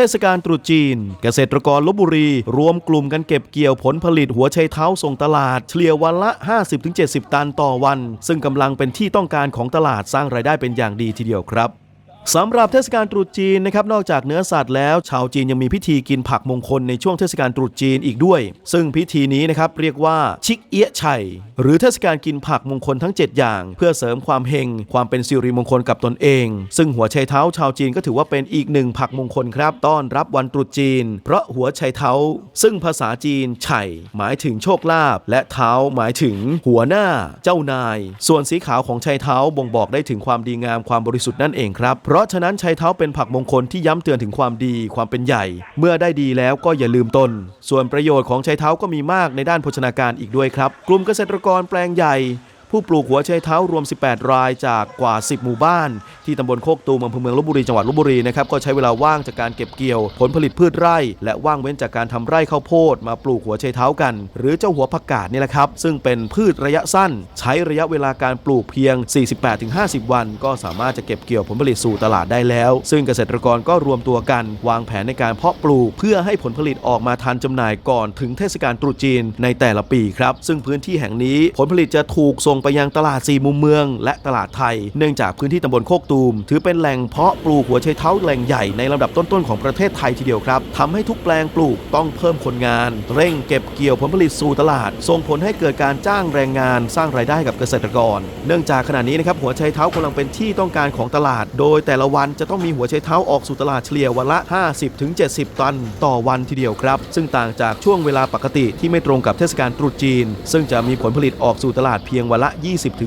ทศกาลตรุษจีน เกษตรกรลบบุรี รวมกลุ่มกันเก็บเกี่ยวผลผลิตหัวไชเท้าส่งตลาด เฉลี่ยวันละ 50-70 ตันต่อวัน ซึ่งกำลังเป็นที่ต้องการของตลาดสร้างรายได้เป็นอย่างดีทีเดียวครับ สำหรับเทศกาลตรุษจีนนะครับนอกจากเนื้อสัตว์แล้ว ชาวจีนยังมีพิธีกินผักมงคลในช่วงเทศกาลตรุษจีนอีกด้วย ซึ่งพิธีนี้นะครับเรียกว่าชิกเอี้ยะไฉหรือเทศกาลกินผักมงคลทั้ง 7 อย่าง เพื่อเสริมความเฮงความเป็นสิริมงคลกับตนเอง ซึ่งหัวไชเท้าชาวจีนก็ถือว่าเป็นอีกหนึ่งผักมงคลครับต้อนรับวันตรุษจีน เพราะหัวไชเท้า ซึ่งภาษาจีนไฉหมายถึงโชคลาภและเท้าหมายถึง หัวหน้า เจ้านาย ส่วนสีขาวของไชเท้าบ่งบอกได้ถึงความดีงามความบริสุทธิ์นั่นเองครับเพราะฉะนั้นไชเท้าเป็นผักมงคลที่ย้ำเตือนถึงความดีความเป็นใหญ่ เมื่อได้ดีแล้วก็อย่าลืมตน ส่วนประโยชน์ของไชเท้าก็มีมากในด้านโภชนาการอีกด้วยครับ กลุ่มเกษตรกรแปลงใหญ่ ผู้ปลูกหัวไชเท้ารวม 18 รายจากกว่า 10 หมู่บ้าน ที่ตำบลโคกตูมอำเภอเมืองลบบุรีจังหวัดลบบุรีนะครับก็ใช้เวลาว่างจากการเก็บเกี่ยว ผลผลิตพืชไร่ และว่างเว้นจากการทำไร่ข้าวโพดมาปลูกหัวไชเท้ากัน หรือเจ้าหัวผักกาดนี่แหละครับ ซึ่งเป็นพืชระยะสั้น ใช้ระยะเวลาการปลูกเพียง 48-50 วัน ก็สามารถจะเก็บเกี่ยวผลผลิตสู่ตลาดได้แล้ว ซึ่งเกษตรกรก็รวมตัวกันวางแผนในการเพาะปลูก เพื่อให้ผลผลิตออกมาทันจำหน่ายก่อนถึงเทศกาลตรุษจีนในแต่ละปีครับซึ่งพื้นที่แห่งนี้ผลผลิตจะถูกส่งไปยังตลาดสี่มุมเมือง และตลาดไทย เนื่องจากพื้นที่ตำบลโคกตูม ถือเป็นแหล่งเพาะปลูกหัวไชเท้าแหล่งใหญ่ในลำดับต้นๆของประเทศไทยทีเดียวครับทำให้ทุกแปลงปลูกต้องเพิ่มคนงาน เร่งเก็บเกี่ยวผลผลิตสู่ตลาด ส่งผลให้เกิดการจ้างแรงงานสร้างรายได้กับเกษตรกร เนื่องจากขณะนี้นะครับหัวไชเท้ากำลังเป็นที่ต้องการของตลาด โดยแต่ละวันจะต้องมีหัวไชเท้าออกสู่ตลาดเฉลี่ยวันละ 50-70 ตัน ต่อวันทีเดียวครับ ซึ่งต่างจากช่วงเวลาปกติที่ไม่ตรงกับเทศกาลตรุษจีน ซึ่งจะมีผลผลิตออกสู่ตลาดเพียงวันละ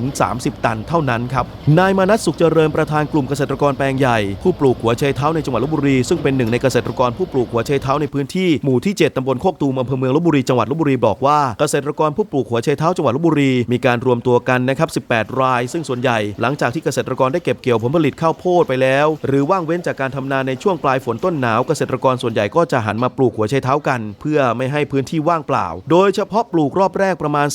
20-30 ตันเท่านั้นครับ นายมานัทสุขเจริญประธานกลุ่มเกษตรกรแปลงใหญ่ ผู้ปลูกหัวไชเท้าในจังหวัดลบบุรี ซึ่งเป็นหนึ่งในเกษตรกรผู้ปลูกหัวไชเท้าในพื้นที่หมู่ที่ 7ตำบลโคกตูมอำเภอเมืองลบบุรีจังหวัดลบบุรีบอกว่าเกษตรกรผู้ปลูกหัวไชเท้าจังหวัดลบบุรีมีการรวมตัวกันนะครับ 18 ราย ซึ่งส่วนใหญ่หลังจากที่เกษตรกรได้เก็บเกี่ยวผลผลิตข้าวโพดไปแล้ว หรือว่างเว้นจากการทำนาในช่วงปลายฝนต้นหนาวเกษตรกรส่วนใหญ่ก็จะหันมาปลูกหัวไชเท้ากัน เพื่อไม่ให้พื้นที่ว่างเปล่า โดยเฉพาะปลูกรอบแรกประมาณ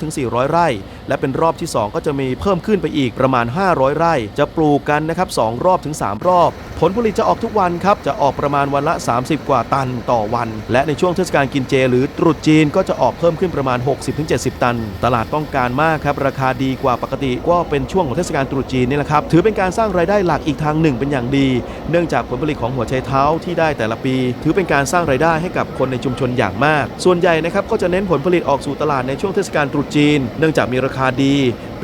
300-400 ไร่ และเป็นรอบที่ 2 ก็จะมีเพิ่มขึ้นไปอีกประมาณ 500 ไร่ จะปลูกกันนะครับ2รอบถึง 3 รอบ ผลผลิตจะออกทุกวันครับ จะออกประมาณวันละ 30 กว่าตันต่อวัน และในช่วงเทศกาลกินเจ หรือตรุษจีนก็จะออกเพิ่มขึ้นประมาณ 60-70 ตัน ตลาดต้องการมากครับราคาดีกว่าปกติก็เป็นช่วงของเทศกาลตรุษจีนนี่แหละครับถือเป็นการสร้างรายได้หลักอีกทางหนึ่งเป็นอย่างดี เนื่องจากผลผลิตของหัวไชเท้าที่ได้แต่ละปี ถือเป็นการสร้างรายได้ให้กับคนในชุมชนอย่างมาก ส่วนใหญ่นะครับก็จะเน้นผลผลิตออกสู่ตลาดในช่วงเทศกาลตรุษจีน เนื่องจากมีราคาดี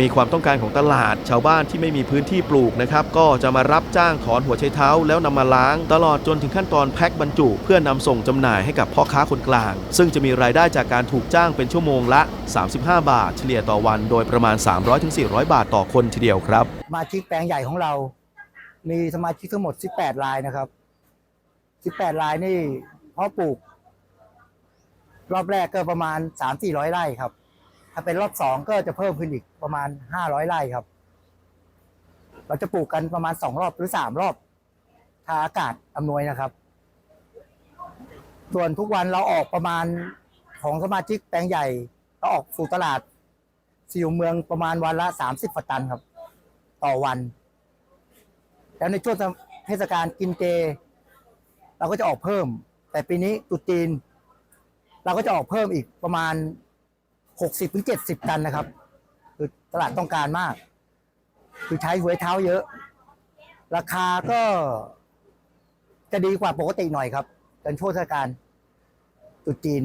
มีความต้องการของตลาด ชาวบ้านที่ไม่มีพื้นที่ปลูกนะครับก็จะมารับจ้างถอนหัวไชเท้า แล้วนำมาล้างตลอดจนถึงขั้นตอนแพ็คบรรจุ เพื่อนำส่งจำหน่ายให้กับพ่อค้าคนกลาง ซึ่งจะมีรายได้จากการถูกจ้างเป็นชั่วโมงละ 35 บาท เฉลี่ยต่อวันโดยประมาณ 300-400 บาทต่อคนทีเดียวครับสมาชิกแปลงใหญ่ของเรา มีสมาชิกทั้งหมด 18 รายนะครับ 18 รายนี่เพาะปลูก รอบแรกก็ประมาณ 3-400 ไร่ครับ ถ้าเป็นรอบสองก็จะเพิ่มขึ้นอีกประมาณ500ไร่ครับ เราจะปลูกกันประมาณ2รอบหรือ3รอบถ้าอากาศอำนวยนะครับ ส่วนทุกวันเราออกประมาณของสมาชิกแปลงใหญ่เราออกสู่ตลาดสี่เมืองประมาณวันละ30ฝัตันครับ ต่อวัน แล้วในช่วงเทศกาลกินเจ เราก็จะออกเพิ่ม แต่ปีนี้ตุจีน เราก็จะออกเพิ่มอีกประมาณ 60-70ถึง70ตันนะครับ คือตลาดต้องการมาก คือใช้หัวเท้าเยอะ ราคาก็จะดีกว่าปกติหน่อยครับเป็นช่วงเทศกาลตรุษจีน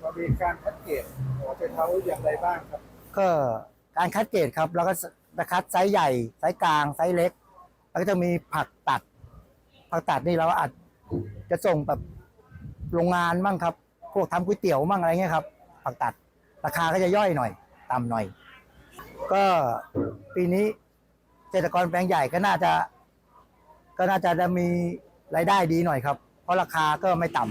เรามีการคัดเกรดหัวใจเท้าอย่างไรบ้างครับ ก็การคัดเกรดครับ แล้วก็จะคัดไซส์ใหญ่ไซส์กลางไซส์เล็ก แล้วก็จะมีผักตัด ผักตัดนี่เราอาจจะส่งแบบโรงงานมั่งครับ พวกทำก๋วยเตี๋ยวมั่งอะไรเงี้ยครับผักตัดราคาก็จะย่อยหน่อยต่ำหน่อย ก็ปีนี้เกษตรกรแปลงใหญ่ก็น่าจะ ก็น่าจะจะมีรายได้ดีหน่อยครับ เพราะราคาก็ไม่ต่